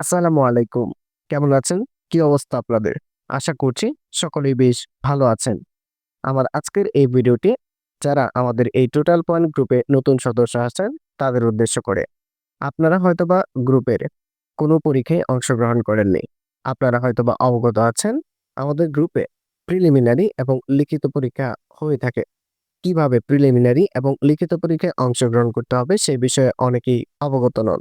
আসসালামু আলাইকুম। কেমন আছেন? কি অবস্থা আপনাদের? আশা করছি সকলেই বেশ ভালো আছেন। আমার আজকের এই ভিডিওটি যারা আমাদের এই টোটাল পয়েন্ট গ্রুপে নতুন সদস্য আছেন, তাদের উদ্দেশ্য করে। আপনারা হয়তোবা গ্রুপের কোনো পরীক্ষায় অংশগ্রহণ করেননি। আপনারা হয়তোবা অবগত আছেন, আমাদের গ্রুপে প্রিলিমিনারি এবং লিখিত পরীক্ষা হয়ে থাকে। কীভাবে প্রিলিমিনারি এবং লিখিত পরীক্ষায় অংশগ্রহণ করতে হবে সেই বিষয়ে অনেকেই অবগত নন।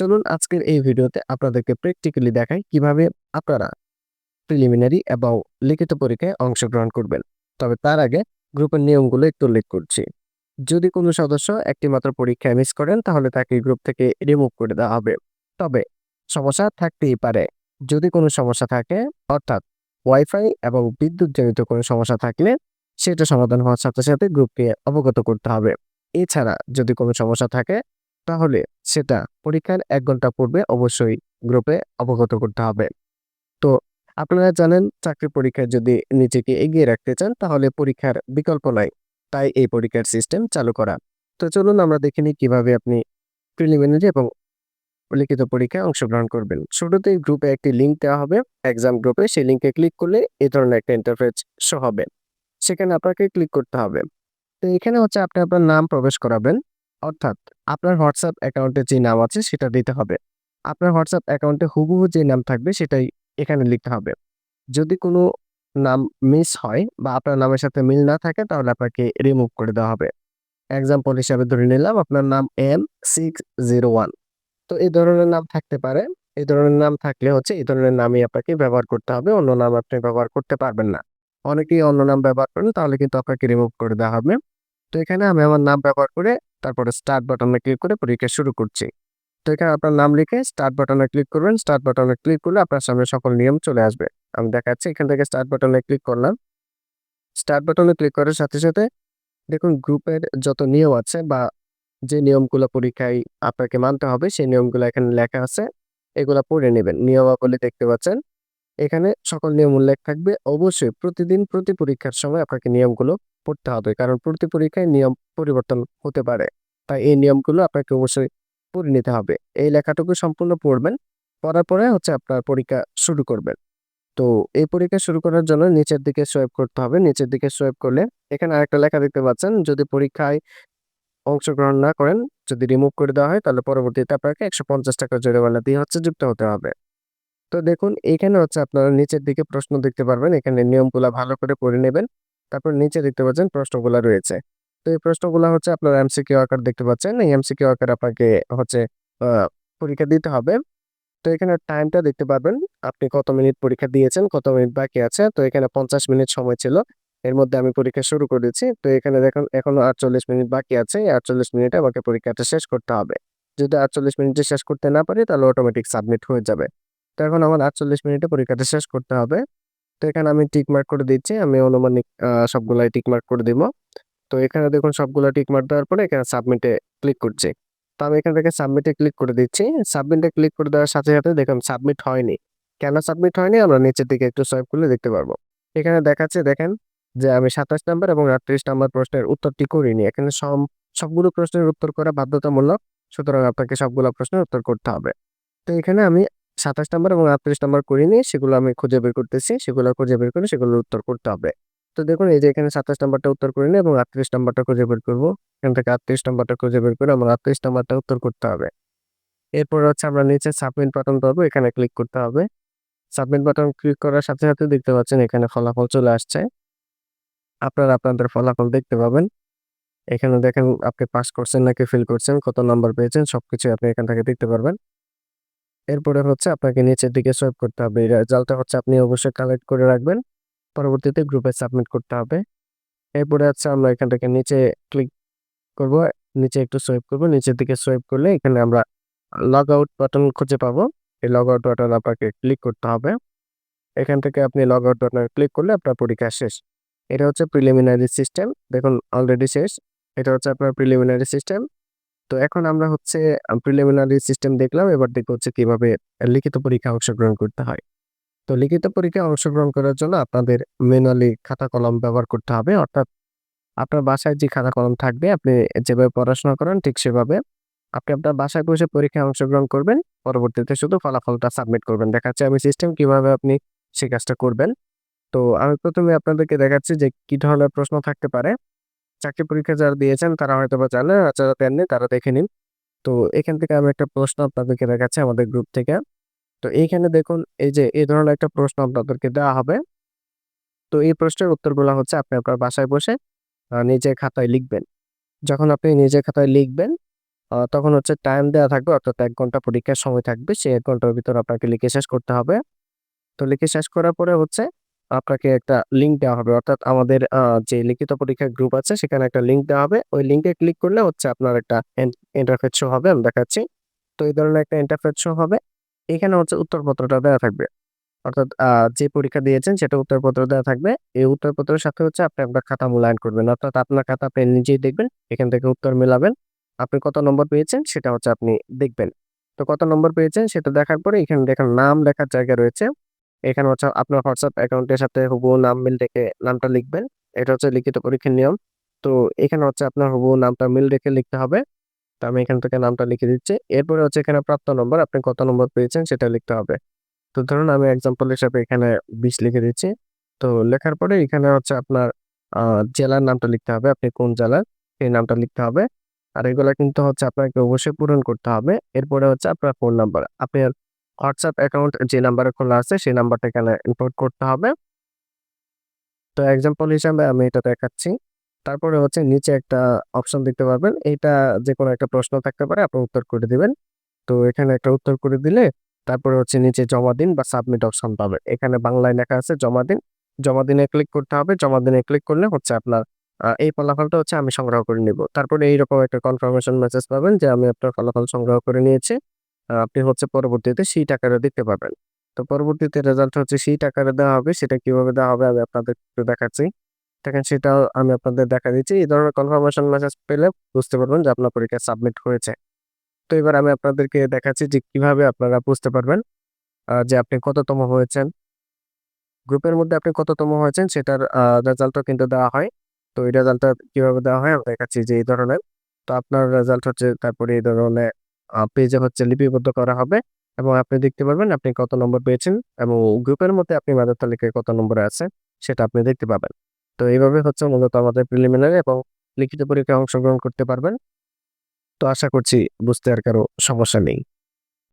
চলুন আজকের এই ভিডিওতে আপনাদেরকে প্র্যাকটিক্যালি দেখাই কীভাবে আপনারা প্রিলিমিনারি এবং লিখিত পরীক্ষায় অংশগ্রহণ করবেন। তবে তার আগে গ্রুপের নিয়মগুলো একটু উল্লেখ করছি। যদি কোনো সদস্য একটি মাত্র পরীক্ষায় মিস করেন, তাহলে তাকে গ্রুপ থেকে রিমুভ করে দেওয়া হবে। তবে সমস্যা থাকতেই পারে। যদি কোনো সমস্যা থাকে, অর্থাৎ ওয়াইফাই এবং বিদ্যুৎজনিত কোনো সমস্যা থাকলে সেটা সমাধান হওয়ার সাথে সাথে গ্রুপকে অবগত করতে হবে। এছাড়া যদি কোনো সমস্যা থাকে তাহলে সেটা পরীক্ষার এক ঘণ্টা পূর্বে অবশ্যই গ্রুপে অবগত করতে হবে। তো আপনারা জানেন চাকরি পরীক্ষায় যদি নিজেকে এগিয়ে রাখতে চান তাহলে পরীক্ষার বিকল্প নাই, তাই এই পরীক্ষার সিস্টেম চালু করা। তো চলুন আমরা দেখে নিই কীভাবে আপনি প্রিলিমিনারি এবং লিখিত পরীক্ষায় অংশগ্রহণ করবেন। শুরুতেই গ্রুপে একটি লিঙ্ক দেওয়া হবে। এক্সাম গ্রুপে সেই লিঙ্কে ক্লিক করলে এই ধরনের একটা ইন্টারফেস শো হবে। সেখানে আপনাকে ক্লিক করতে হবে। তো এখানে হচ্ছে আপনি আপনার নাম প্রবেশ করাবেন। অর্থাৎ আপনার হোয়াটসঅ্যাপ অ্যাকাউন্টে যে নাম আছে সেটা দিতে হবে। আপনার হোয়াটসঅ্যাপ অ্যাকাউন্টে হুবহু যে নাম থাকবে সেটাই এখানে লিখতে হবে। যদি কোনো নাম মিস হয় বা আপনার নামের সাথে মিল না থাকে তাহলে আপনাকে রিমুভ করে দেওয়া হবে। এক্সাম্পল হিসাবে ধরে নিলাম আপনার নাম এম সিক্স জিরো ওয়ান তো এই ধরনের নাম থাকতে পারে। এই ধরনের নাম থাকলে হচ্ছে এই ধরনের নামই আপনাকে ব্যবহার করতে হবে, অন্য নাম আপনি ব্যবহার করতে পারবেন না। অনেকেই অন্য নাম ব্যবহার করেন তাহলে কিন্তু আপনাকে রিমুভ করে দেওয়া হবে। তো এখানে আমি আমার নাম ব্যবহার করে তারপরে স্টার্ট বাটনে ক্লিক করে পরীক্ষা শুরু করছি। তো এখানে আপনার নাম লিখে স্টার্ট বাটনে ক্লিক করবেন। স্টার্ট বাটনে ক্লিক করলে আপনার সামনে সকল নিয়ম চলে আসবে। আমি দেখাচ্ছি, এখান থেকে স্টার্ট বাটনে ক্লিক করলাম। স্টার্ট বাটনে ক্লিক করার সাথে সাথে দেখুন গ্রুপের যত নিয়ম আছে বা যে নিয়মগুলো পরীক্ষায় আপনাকে মানতে হবে, সেই নিয়মগুলো এখানে লেখা আছে। এগুলা পড়ে নেবেন। নিয়মাবলী দেখতে পাচ্ছেন। এখানে সকল নিয়ম উল্লেখ থাকবে। অবশ্যই প্রতিদিন প্রতি পরীক্ষার সময় আপনাকে নিয়মগুলো পড়তে হবে। কারণ প্রতি পরীক্ষায় নিয়ম পরিবর্তন হতে পারে। তাই এই নিয়মগুলো আপনাকে অবশ্যই পড়ে নিতে হবে। এই লেখাটুকু সম্পূর্ণ পড়বেন, পড়ার পরে হচ্ছে আপনার পরীক্ষা শুরু করবেন। তো এই পরীক্ষা শুরু করার জন্য নিচের দিকে সোয়েপ করতে হবে। নিচের দিকে সোয়েপ করলে এখানে আরেকটা লেখা দেখতে পাচ্ছেন, যদি পরীক্ষায় অংশগ্রহণ না করেন, যদি রিমুভ করে দেওয়া হয়, তাহলে পরবর্তীতে আপনাকে একশো পঞ্চাশ টাকা জরিমানা দিয়ে হচ্ছে যুক্ত হতে হবে। তো দেখুন, এখানে হচ্ছে আপনারা নিচের দিকে প্রশ্ন দেখতে পারবেন। এখানে নিয়মগুলো ভালো করে পড়ে নেবেন। তারপর নিচে দেখতে পাচ্ছেন প্রশ্নগুলো রয়েছে। তো এই প্রশ্নগুলো হচ্ছে আপনার এমসিকিউ আকার দেখতে পাচ্ছেন। এই এমসিকিউ আকার আপনাকে হচ্ছে পরীক্ষা দিতে হবে। তো এখানে টাইমটা দেখতে পারবেন। আপনি কত মিনিট পরীক্ষা দিয়েছেন, কত মিনিট বাকি আছে। তো এখানে পঞ্চাশ মিনিট সময় ছিল। এর মধ্যে আমি পরীক্ষা শুরু করেছি তো এখানে দেখুন, এখনও আটচল্লিশ মিনিট বাকি আছে। এই আটচল্লিশ মিনিটে আমাকে পরীক্ষাটা শেষ করতে হবে। যদি আটচল্লিশ মিনিটে শেষ করতে না পারি, তাহলে অটোমেটিক সাবমিট হয়ে যাবে। তো এখন আমার আটচল্লিশ মিনিটে পরীক্ষাটা শেষ করতে হবে। তো এখানে আমি টিক মার্ক করে দিচ্ছি, আমি অনুমানিক সবগুলাই টিক মার্ক করে দিব। তো এখানে দেখুন সবগুলো টিক মার্ক দেওয়ার পরে এখানে সাবমিটে ক্লিক করছি। তো আমি এখান থেকে সাবমিটে ক্লিক করে দিচ্ছি। সাবমিটে ক্লিক করে দেওয়ার সাথে সাথে দেখুন সাবমিট হয়নি। কেন সাবমিট হয়নি? আমরা নিচের দিকে একটু সোয়াইপ করলে দেখতে পারব। এখানে দেখাচ্ছে, দেখেন যে আমি সাতাশ নাম্বার এবং আটত্রিশ নাম্বার প্রশ্নের উত্তরটি করিনি। এখানে সব সবগুলো প্রশ্নের উত্তর করা বাধ্যতামূলক। সুতরাং আপনাকে সবগুলো প্রশ্নের উত্তর করতে হবে। তো এখানে আমি সাতাশ নাম্বার এবং আটত্রিশ নাম্বার করিনি সেগুলো আমি খুঁজে বের করতেছি, সেগুলো খুঁজে বের করে সেগুলোর উত্তর করতে হবে। তো দেখুন, এই যে এখানে সাতাশ নাম্বারটা উত্তর করিনি এবং আটত্রিশ নাম্বারটা খুঁজে বের করব। এখান থেকে আটত্রিশ নাম্বারটা খুঁজে বের করে আমার আটত্রিশ নাম্বারটা উত্তর করতে হবে। এরপর হচ্ছে আমরা নিচে সাবমিট বাটন পাবো, এখানে ক্লিক করতে হবে। সাবমিট বাটন ক্লিক করার সাথে সাথে দেখতে পাচ্ছেন এখানে ফলাফল চলে আসছে। আপনারা আপনাদের ফলাফল দেখতে পাবেন। এখানে দেখেন আপনি পাস করছেন নাকি ফেল করছেন, কত নাম্বার পেয়েছেন সবকিছু আপনি এখান থেকে দেখতে পারবেন। এরপরে হচ্ছে আপনাকে নিচের দিকে সোয়াইপ করতে হবে। রেজাল্টটা হচ্ছে আপনি অবশ্যই কালেক্ট করে রাখবেন। পরবর্তীতে গ্রুপে সাবমিট করতে হবে। এরপরে হচ্ছে আমরা এখান থেকে নিচে ক্লিক করব। নিচে একটু সোয়াইপ করব। নিচের দিকে সোয়াইপ করলে এখানে আমরা লগ আউট বাটন খুঁজে পাবো। এই লগ আউট বাটন আপনাকে ক্লিক করতে হবে। এখান থেকে আপনি লগ আউট বাটনে ক্লিক করলে আপনার পরীক্ষা শেষ। এটা হচ্ছে প্রিলিমিনারি সিস্টেম দেখুন অলরেডি শেষ। এটা হচ্ছে আপনার প্রিলিমিনারি সিস্টেম তো এখন আমরা হচ্ছে প্রিলিমিনারি সিস্টেম দেখলাম, এবার দেখব হচ্ছে কীভাবে লিখিত পরীক্ষা অংশগ্রহণ করতে হয়। তো লিখিত পরীক্ষায় অংশগ্রহণ করার জন্য আপনাদের ম্যানুয়ালি খাতা কলম ব্যবহার করতে হবে। অর্থাৎ আপনার বাসায় যে খাতা কলম থাকবে, আপনি যেভাবে পড়াশোনা করেন, ঠিক সেভাবে আপনি আপনার বাসায় বসে পরীক্ষায় অংশগ্রহণ করবেন। পরবর্তীতে শুধু ফলাফলটা সাবমিট করবেন। দেখাচ্ছি আমি সিস্টেম কীভাবে আপনি সেই কাজটা করবেন। তো আমি প্রথমে আপনাদেরকে দেখাচ্ছি যে কি ধরনের প্রশ্ন থাকতে পারে। চাকরি পরীক্ষা যারা দিয়েছেন, তারা হয়তো বা জানে আর যারা দেননি তারা দেখে নিন। তো এখান থেকে আমি একটা প্রশ্ন আপনাদেরকে দেখাচ্ছি আমাদের গ্রুপ থেকে। তো এইখানে দেখুন, এই যে, এই ধরনের একটা প্রশ্ন আপনাদেরকে দেওয়া হবে। তো এই প্রশ্নের উত্তরগুলো হচ্ছে আপনি আপনার বাসায় বসে নিজের খাতায় লিখবেন। যখন আপনি নিজের খাতায় লিখবেন তখন হচ্ছে টাইম দেওয়া থাকবে, অর্থাৎ এক ঘণ্টা পরীক্ষার সময় থাকবে, সেই এক ঘণ্টার ভিতর আপনাকে লিখে শেষ করতে হবে। তো লিখে শেষ করার পরে হচ্ছে আপনাকে একটা লিঙ্ক দেওয়া হবে। অর্থাৎ আমাদের যে লিখিত পরীক্ষার গ্রুপ আছে, সেখানে একটা লিঙ্ক দেওয়া হবে। ওই লিঙ্কে ক্লিক করলে হচ্ছে আপনার একটা ইন্টারফেস শো হবে, আমি দেখাচ্ছি। তো এই ধরনের একটা ইন্টারফেস শো হবে। এখানে হচ্ছে উত্তরপত্রটা দেওয়া থাকবে। অর্থাৎ যে পরীক্ষা দিয়েছেন, সেটা উত্তরপত্র দেওয়া থাকবে। এই উত্তরপত্রের সাথে হচ্ছে আপনি আপনার খাতা মূল্যায়ন করবেন। অর্থাৎ আপনার খাতা আপনি নিজেই দেখবেন, এখান থেকে উত্তর মেলাবেন। আপনি কত নম্বর পেয়েছেন, সেটা হচ্ছে আপনি দেখবেন। তো কত নম্বর পেয়েছেন, সেটা দেখার পরে এখানে দেখেন, নাম লেখার জায়গা রয়েছে। এখানে হচ্ছে আপনার হোয়াটসঅ্যাপ অ্যাকাউন্টের সাথে হুবহু নাম মিল রেখে নামটা লিখবেন। এটা হচ্ছে লিখিত পরীক্ষার নিয়ম। তো এখানে হচ্ছে আপনার হুবহু নামটা মিল রেখে লিখতে হবে। তো আমি এখান থেকে নামটা লিখে দিচ্ছি। এরপরে হচ্ছে এখানে প্রাপ্ত নম্বর, আপনি কত নম্বর পেয়েছেন সেটা লিখতে হবে। তো ধরুন আমি এক্সাম্পল হিসাবে এখানে বিশ লিখে দিচ্ছি। তো লেখার পরে এখানে হচ্ছে আপনার জেলার নামটা লিখতে হবে। আপনি কোন জেলার সেই নামটা লিখতে হবে। আর এগুলা কিন্তু হচ্ছে আপনাকে অবশ্যই পূরণ করতে হবে। এরপরে হচ্ছে আপনার ফোন নাম্বার আপনার হোয়াটসঅ্যাপ অ্যাকাউন্ট যে নাম্বারে খোলা আছে, সেই নাম্বারটা এখানে ইনপুট করতে হবে। তো এক্সাম্পল হিসাবে আমি এটা দেখাচ্ছি। তারপরে হচ্ছে নিচে একটা অপশন দেখতে পারবেন। এটা যে কোনো একটা প্রশ্ন থাকতে পারে, আপনি উত্তর করে দিবেন। তো এখানে একটা উত্তর করে দিলে, তারপরে হচ্ছে নিচে জমা দিন বা সাবমিট অপশন পাবেন এখানে বাংলায় লেখা আছে জমা দিন। জমা দিনে ক্লিক করতে হবে। জমা দিনে ক্লিক করলে হচ্ছে আপনার এই ফলাফলটা হচ্ছে আমি সংগ্রহ করে নিব। তারপরে এইরকম একটা কনফার্মেশন মেসেজ পাবেন যে আমি আপনার ফলাফল সংগ্রহ করে নিয়েছি। আপনি হচ্ছে পরবর্তীতে সেই টাকাটা দিতে পারবেন। তো পরবর্তীতে রেজাল্ট হচ্ছে সেই টাকাটা দেওয়া হবে, সেটা কীভাবে দেওয়া হবে আমি আপনাদের একটু দেখাচ্ছি। দেখেন সেটাও আমি আপনাদের দেখা দিচ্ছি। এই ধরনের কনফার্মেশন মেসেজ পেলে বুঝতে পারবেন যে আপনার পরীক্ষা সাবমিট হয়েছে। তো এবার আমি আপনাদেরকে দেখাচ্ছি যে কীভাবে আপনারা বুঝতে পারবেন যে আপনি কততম হয়েছেন। গ্রুপের মধ্যে আপনি কততম হয়েছেন সেটার রেজাল্টও কিন্তু দেওয়া হয়। তো এই রেজাল্টটা কীভাবে দেওয়া হয় আমি দেখাচ্ছি যে এই ধরনের। তো আপনার রেজাল্ট হচ্ছে তারপরে এই ধরনের পেজে হচ্ছে লিপিবদ্ধ করা হবে এবং আপনি দেখতে পারবেন আপনি কত নম্বর পেয়েছেন এবং গ্রুপের মধ্যে আপনি মেধার তালিকায় কত নম্বর আছে সেটা আপনি দেখতে পাবেন। তো এইভাবে হচ্ছে মূলত আমাদের প্রিলিমিনারি এবং লিখিত পরীক্ষায় অংশগ্রহণ করতে পারবেন। তো আশা করছি বুঝতে আর কারও সমস্যা নেই।